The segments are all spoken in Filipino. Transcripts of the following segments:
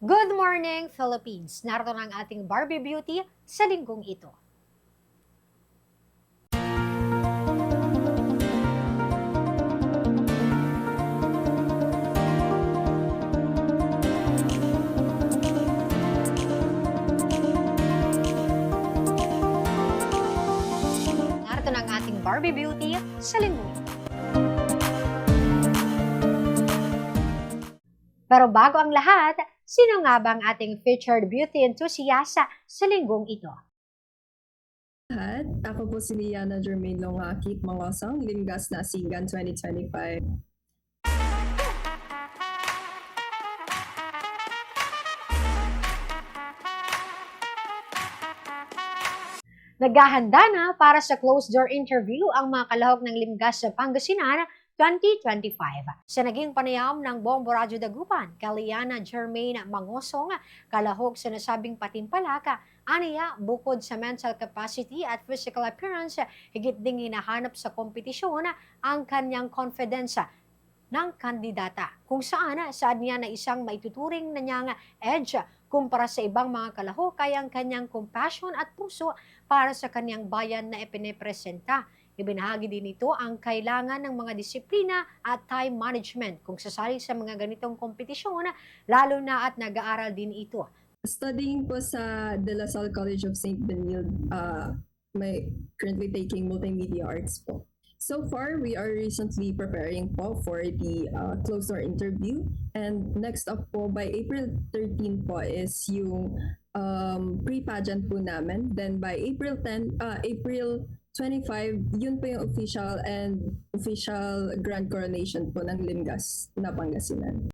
Good morning, Philippines! Narito na ang ating Barbie Beauty sa linggong ito. Narito na ang ating Barbie Beauty sa linggong ito. Pero bago ang lahat, sino nga ba ang ating featured beauty enthusiast sa linggong ito? lahat. Ako po si Liana Jermaine Longakit Mangosang, Limgas Nasigan 2025. Naghahanda na para sa closed-door interview ang mga kalahok ng Limgas sa Pangasinan 2025. Sa naging panayam ng Bombo Radyo Dagupan, Kaliana Jermaine Mangosong, kalahok sa nasabing patimpalaka, aniya bukod sa mental capacity at physical appearance, higit ding hinahanap sa kompetisyon ang kanyang confidence ng kandidata kung saan saad niya na isang maituturing na niyang edge kumpara sa ibang mga kalahok ay ang kanyang compassion at puso para sa kanyang bayan na ipinipresenta. Ibinahagi din ito ang kailangan ng mga disiplina at time management kung sasali sa mga ganitong kompetisyon, lalo na at nag-aaral din ito. Studying po sa De La Salle College of St. Benilde, uh, may currently taking multimedia arts po. So far, we are recently preparing po for the uh, closed door interview. And next up po, by April 13 po is yung um, pre-pageant po namin. Then by April 10, uh, April 25, yun po yung official and official grand coronation po ng Limgas na Pangasinan.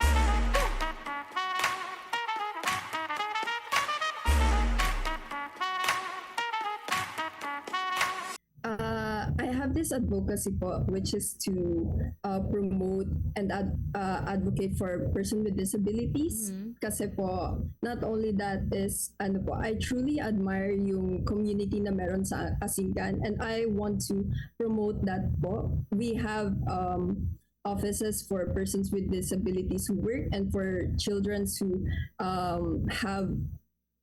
Advocacy po, which is to uh, promote and ad, uh, advocate for person with disabilities. Kasi po, not only that is, ano po, I truly admire yung community na meron sa Asingan and I want to promote that po. We have um, offices for persons with disabilities who work and for children who um, have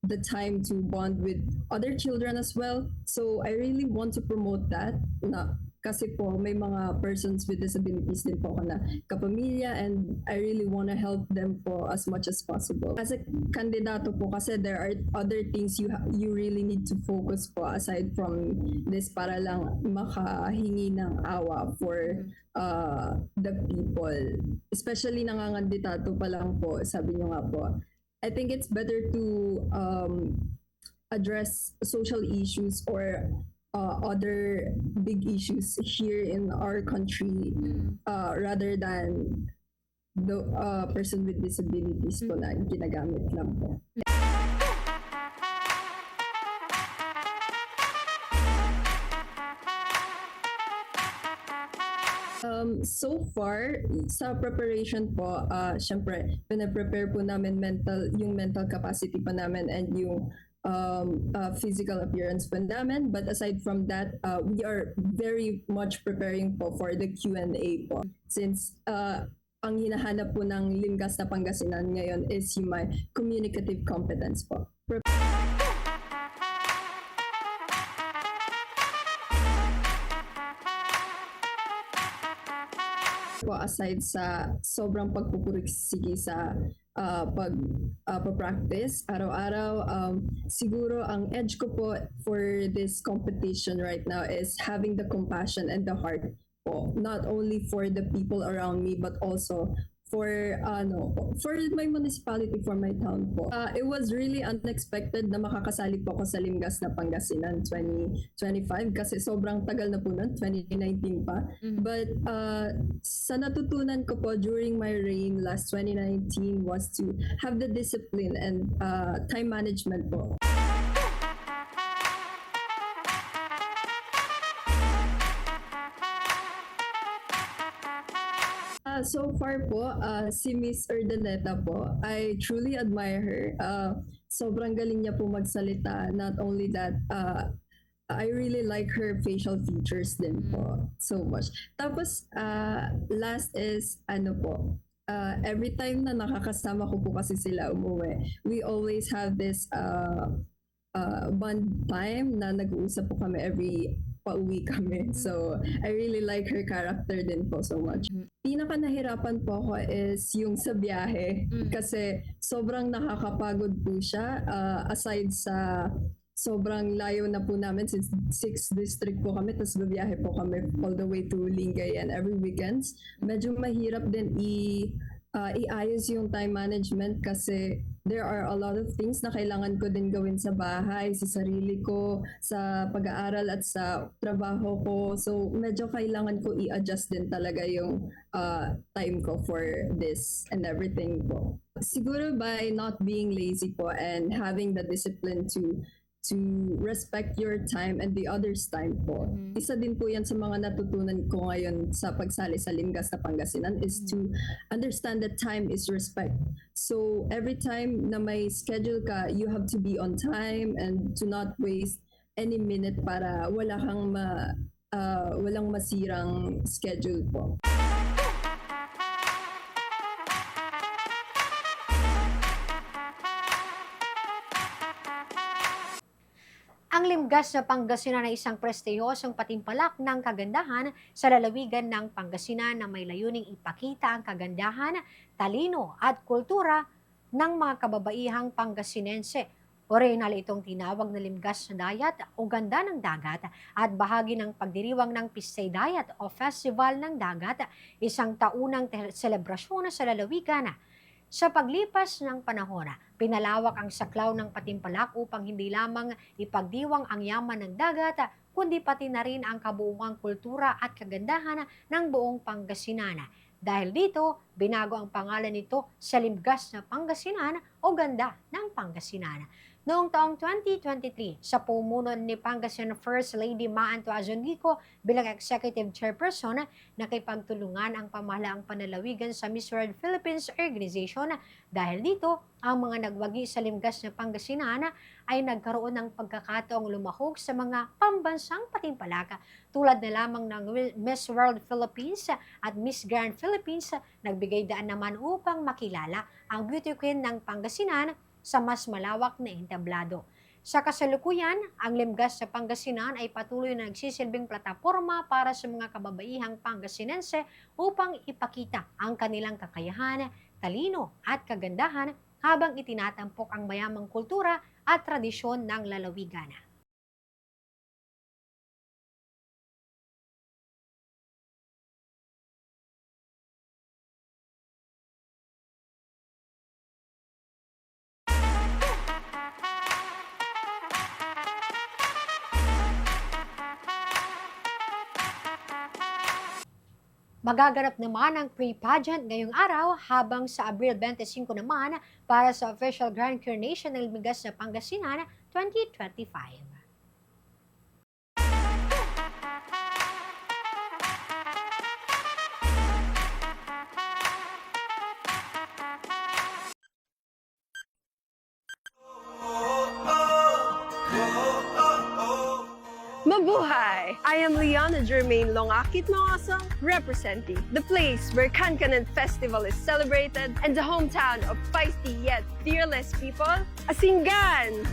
the time to bond with other children as well. So I really want to promote that na kasi po may mga persons with disabilities din po ako na kapamilya and I really want to help them po as much as possible. As a kandidato po kasi there are other things you you really need to focus po aside from this para lang makahingi ng awa for uh, the people. Especially nangangandidato pa lang po, sabi nyo nga po. I think it's better to um, address social issues or uh, other big issues here in our country uh, rather than the uh, person with disabilities po na ginagamit lang po. Um, so far, sa preparation po, uh, syempre, pinaprepare po namin mental, yung mental capacity pa namin and yung um, uh, physical appearance po namin. But aside from that, uh, we are very much preparing po for the Q&A po. Since uh, ang hinahanap po ng Limgas na Pangasinan ngayon is yung may communicative competence po. po aside sa sobrang pagpupursige sa uh, pag uh, practice araw-araw um, siguro ang edge ko po for this competition right now is having the compassion and the heart po. Not only for the people around me but also for ano for my municipality for my town po. Uh, it was really unexpected na makakasali po ako sa Limgas na Pangasinan 2025 kasi sobrang tagal na po nun 2019 pa. But uh, sa natutunan ko po during my reign last 2019 was to have the discipline and uh, time management po. Uh, so far po, uh, si Miss Erdaneta po, I truly admire her. Uh, sobrang galing niya po magsalita. Not only that, uh, I really like her facial features din po so much. Tapos uh, last is ano po, uh, every time na nakakasama ko po kasi sila umuwi, we always have this uh, uh, bond time na nag-uusap po kami every pauwi kami. So, I really like her character din po so much. Mhm. Pinaka nahirapan po ako is yung sa biyahe. Mm. Kasi sobrang nakakapagod po siya. uh, aside sa sobrang layo na po namin since 6 district po kami tapos babiyahe po kami all the way to Lingayen every weekends. Medyo mahirap din i uh, iayos yung time management kasi there are a lot of things na kailangan ko din gawin sa bahay, sa sarili ko, sa pag-aaral at sa trabaho ko. So medyo kailangan ko i-adjust din talaga yung uh, time ko for this and everything po. Siguro by not being lazy po and having the discipline to to respect your time and the other's time po. Mhm. Isa din po yan sa mga natutunan ko ngayon sa pagsali sa Limgas na Pangasinan is to understand that time is respect. So every time na may schedule ka, you have to be on time and to not waste any minute para wala kang ma, ah, walang masirang schedule po. Limgas na Pangasinan ay isang prestiyosong patimpalak ng kagandahan sa lalawigan ng Pangasinan na may layuning ipakita ang kagandahan, talino at kultura ng mga kababaihang Pangasinense. Original itong tinawag na limgas na dayat o ganda ng dagat at bahagi ng pagdiriwang ng Pistay Dayat o Festival ng Dagat, isang taunang selebrasyon sa lalawigan. Sa paglipas ng panahon, pinalawak ang saklaw ng patimpalak upang hindi lamang ipagdiwang ang yaman ng dagat, kundi pati na rin ang kabuuang kultura at kagandahan ng buong Pangasinan. Dahil dito, binago ang pangalan nito sa Limgas na Pangasinan o Ganda ng Pangasinan. Noong taong 2023, sa pumuno ni Pangasinan First Lady Maan Tuazonico bilang Executive Chairperson, nakipagtulungan ang pamahalaang panalawigan sa Miss World Philippines Organization. Dahil dito, ang mga nagwagi sa Limgas na Pangasinan ay nagkaroon ng pagkakataong lumahog sa mga pambansang patimpalaka. Tulad na lamang ng Miss World Philippines at Miss Grand Philippines nagbigay daan naman upang makilala ang beauty queen ng Pangasinan sa mas malawak na entablado. Sa kasalukuyan, ang Limgas sa Pangasinan ay patuloy na nagsisilbing plataforma para sa mga kababaihang Pangasinense upang ipakita ang kanilang kakayahan, talino at kagandahan habang itinatampok ang mayamang kultura at tradisyon ng lalawigan. Magaganap naman ang pre-pageant ngayong araw habang sa Abril 25 naman para sa official Grand Coronation ng Limigas na Pangasinan 2025. I am Liana Germain Longakit Nongasong, representing the place where Kankanan Festival is celebrated and the hometown of feisty yet fearless people, Asingan!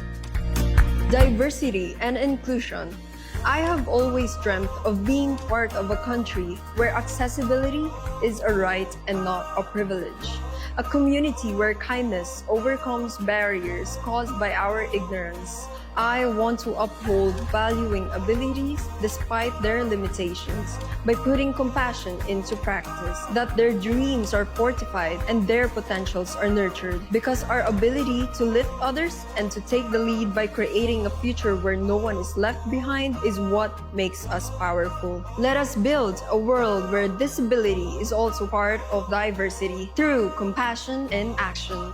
Diversity and inclusion. I have always dreamt of being part of a country where accessibility is a right and not a privilege. A community where kindness overcomes barriers caused by our ignorance. I want to uphold valuing abilities despite their limitations by putting compassion into practice, that their dreams are fortified and their potentials are nurtured because our ability to lift others and to take the lead by creating a future where no one is left behind is what makes us powerful. Let us build a world where disability is also part of diversity through compassion and action.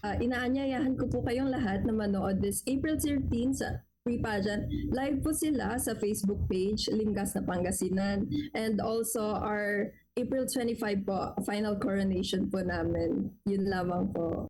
Ah, inaanyayahan ko po kayong lahat na manood this April 13 sa pre-pageant. Live po sila sa Facebook page, Limgas na Pangasinan. And also our April 25 po, final coronation po namin. Yun lamang po.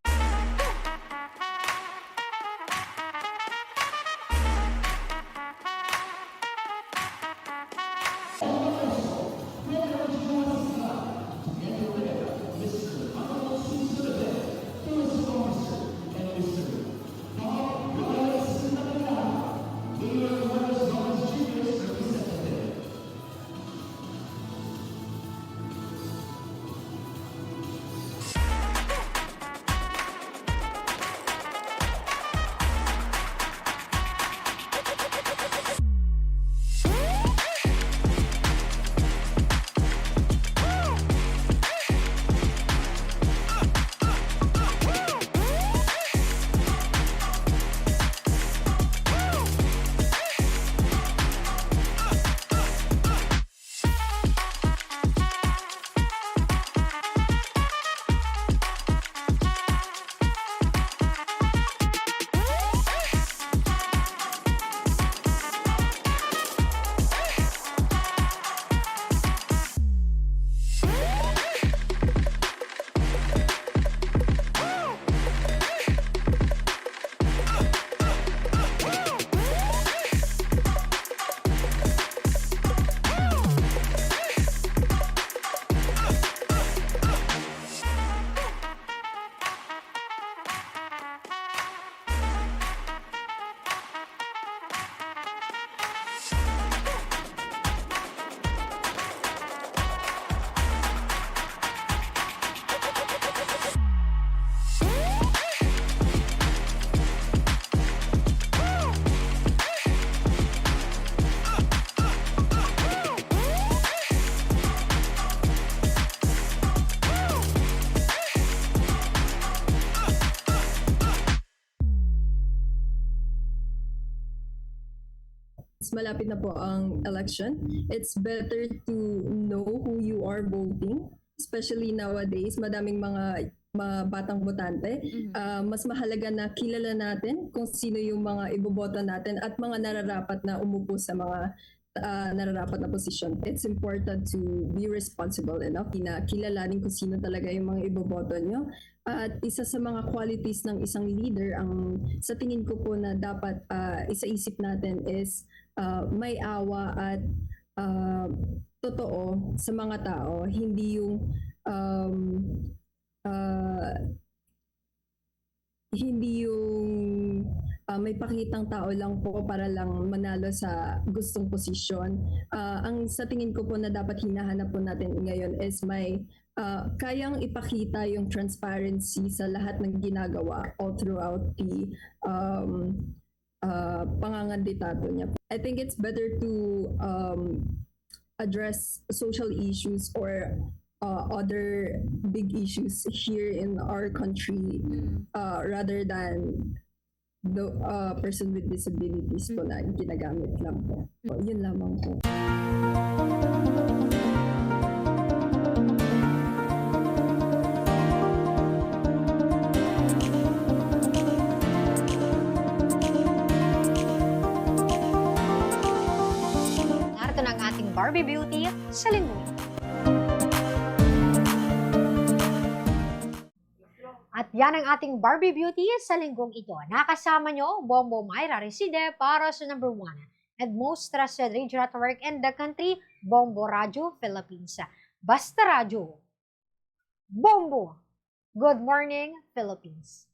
Since malapit na po ang election, it's better to know who you are voting, especially nowadays, madaming mga mga batang botante. Ah, mas mahalaga na kilala natin kung sino yung mga iboboto natin at mga nararapat na umupo sa mga ah, nararapat na posisyon. It's important to be responsible enough na kilalanin kung sino talaga yung mga iboboto nyo. At isa sa mga qualities ng isang leader, ang sa tingin ko po na dapat ah, isaisip natin is ah, may awa at ah, totoo sa mga tao, hindi yung um, ah, hindi yung ah, may pakitang tao lang po para lang manalo sa gustong posisyon. Ah, ang sa tingin ko po na dapat hinahanap po natin ngayon is may ah, kayang ipakita yung transparency sa lahat ng ginagawa all throughout the um, uh, panganganditato niya. I think it's better to um, address social issues or uh, other big issues here in our country uh, rather than the uh, person with disabilities po na ginagamit lang po. So, yun lamang po. Barbie Beauty sa linggo. At yan ang ating Barbie Beauty sa linggong ito. Nakasama nyo, Bombo Myra Reside para sa number one and most trusted radio network in the country, Bombo Radio Philippines. Basta Radio. Bombo. Good morning, Philippines.